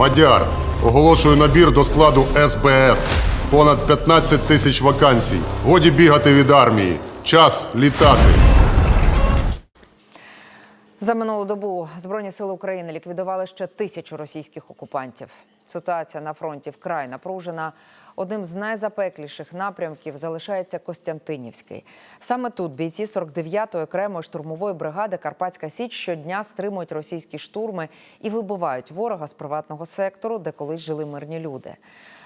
Мадяр. Оголошую набір до складу СБС. Понад 15 тисяч вакансій. Годі бігати від армії. Час літати. За минулу добу Збройні сили України ліквідували ще тисячу російських окупантів. Ситуація на фронті вкрай напружена. Одним з найзапекліших напрямків залишається Костянтинівський. Саме тут бійці 49-ї окремої штурмової бригади Карпатська Січ щодня стримують російські штурми і вибивають ворога з приватного сектору, де колись жили мирні люди.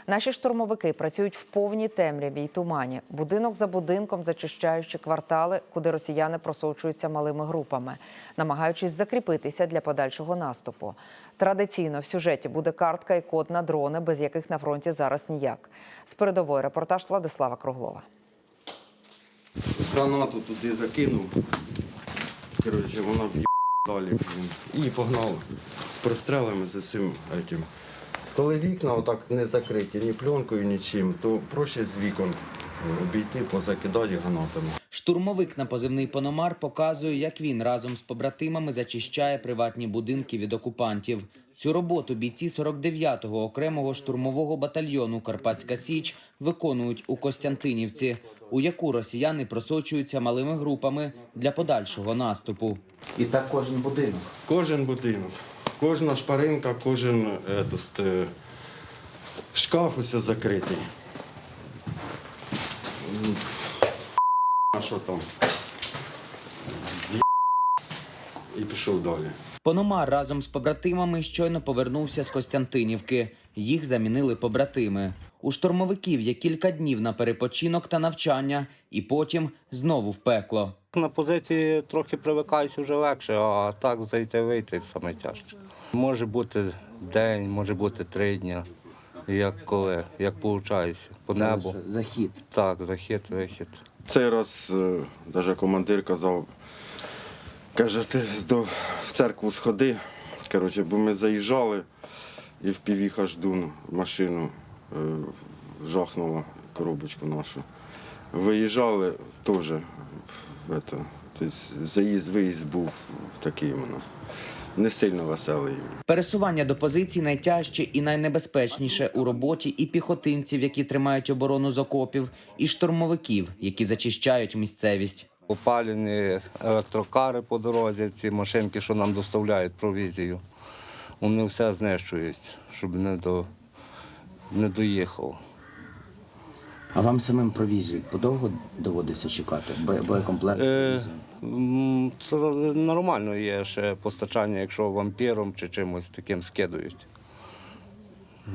Наші штурмовики працюють в повній темряві й тумані, будинок за будинком зачищаючи квартали, куди росіяни просочуються малими групами, намагаючись закріпитися для подальшого наступу. Традиційно в сюжеті буде картка і код на дрони, без яких на фронті зараз ніяк. З передової репортаж Владислава Круглова. Гранату туди закинув. Коротше, вона в'їб далі. І погнали. З прострелами з усім. Коли вікна отак не закриті ні пленкою, нічим, то проще з вікон обійти, позакидати гранатами. Штурмовик на позивний Пономар показує, як він разом з побратимами зачищає приватні будинки від окупантів. Цю роботу бійці 49-го окремого штурмового батальйону Карпатська Січ виконують у Костянтинівці, у яку росіяни просочуються малими групами для подальшого наступу. І так кожен будинок. Кожен будинок, кожна шпаринка, кожен этот, е, шкаф усе закритий. А що там? І пішов далі. Пономар разом з побратимами щойно повернувся з Костянтинівки. Їх замінили побратими. У штурмовиків є кілька днів на перепочинок та навчання, і потім знову в пекло. На позиції трохи привикаюся вже легше, а так зайти вийти саме тяжче. Може бути день, може бути три дні, як коли, як виходить. По небу. захід. Так, захід, вихід. Цей раз навіть командир казав, каже, ти до, в церкву сходи. Коротше, бо ми заїжджали і в півіха жду машину е, жахнула коробочку нашу. Виїжджали теж. Это, тобто заїзд, виїзд був такий іменно. Не сильно веселий. Пересування до позицій найтяжче і найнебезпечніше у роботі і піхотинців, які тримають оборону з окопів, і штурмовиків, які зачищають місцевість. Попалені електрокари по дорозі, ці машинки, що нам доставляють провізію. Вони все знищують, щоб не, до, не доїхав. А вам самим провізію подовго доводиться чекати? Боєкомплект? Е, Це нормально є ще постачання, якщо вампіром чи чимось таким скидують.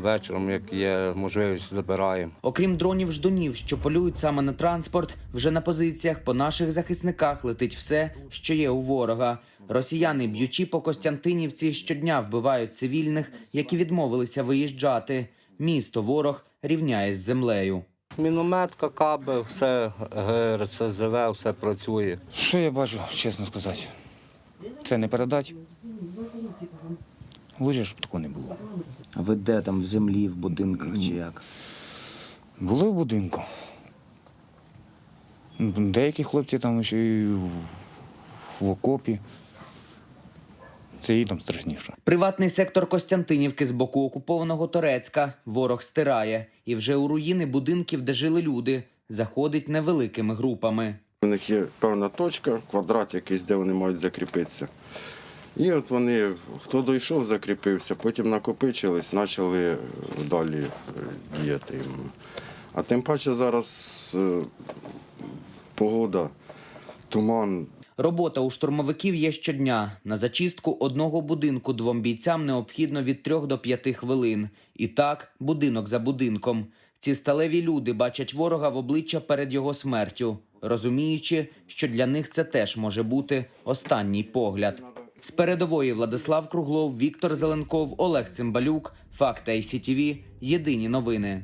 Вечором, як є можливість, забираємо. Окрім дронів ждунів, що полюють саме на транспорт, вже на позиціях по наших захисниках летить все, що є у ворога. Росіяни, б'ючи по Костянтинівці, щодня вбивають цивільних, які відмовилися виїжджати. Місто ворог рівняє з землею. Мінометка, каби, все ГРСЗВ, все працює. Що я бачу, чесно сказати? Це не передать. Лучше, щоб такого не було. А ви де там в землі, в будинках чи як? Були в будинку. Деякі хлопці там ще й в окопі. Це їй там страшніше. Приватний сектор Костянтинівки з боку окупованого Торецька ворог стирає, і вже у руїни будинків, де жили люди, заходить невеликими групами. У них є певна точка, квадрат якийсь, де вони мають закріпитися. І от вони, хто дійшов, закріпився, потім накопичились, почали далі е, діяти. А тим паче зараз е, погода, туман, Робота у штурмовиків є щодня. На зачистку одного будинку двом бійцям необхідно від 3 до 5 хвилин. І так, будинок за будинком. Ці сталеві люди бачать ворога в обличчя перед його смертю, розуміючи, що для них це теж може бути останній погляд. З передової Владислав Круглов, Віктор Зеленков, Олег Цимбалюк, Факти ICTV. Єдині новини.